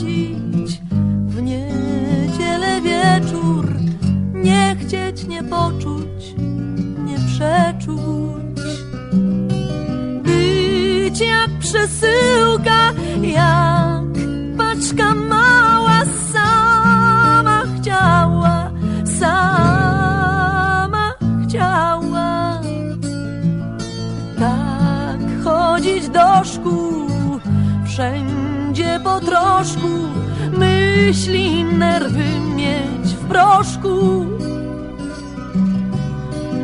chodzić w niedzielę wieczór, nie chcieć, nie poczuć, nie przeczuć. Być jak przesyłka, jak paczka mała, sama chciała, sama chciała. Tak chodzić do szkół, wszędzie po troszku, myśli, nerwy mieć w proszku.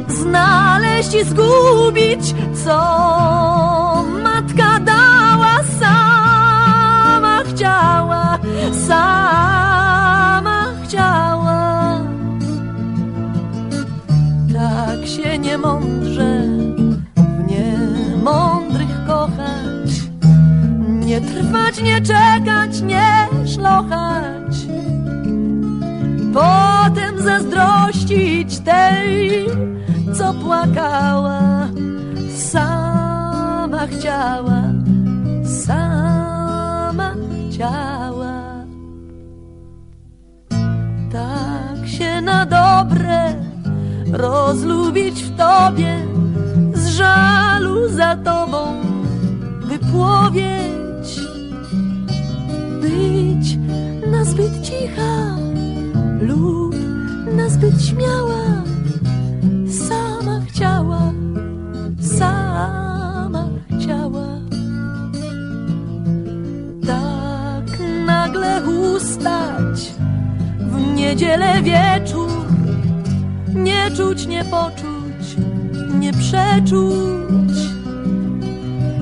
Znaleźć i zgubić, co trwać, nie czekać, nie szlochać. Potem zazdrościć tej, co płakała, sama chciała, sama chciała. Tak się na dobre rozlubić w tobie, z żalu za tobą wypłowieć, zbyt śmiała, sama chciała, sama chciała. Tak nagle ustać w niedzielę wieczór, nie czuć, nie poczuć, nie przeczuć.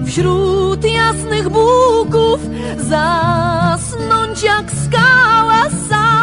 Wśród jasnych buków zasnąć jak skała sama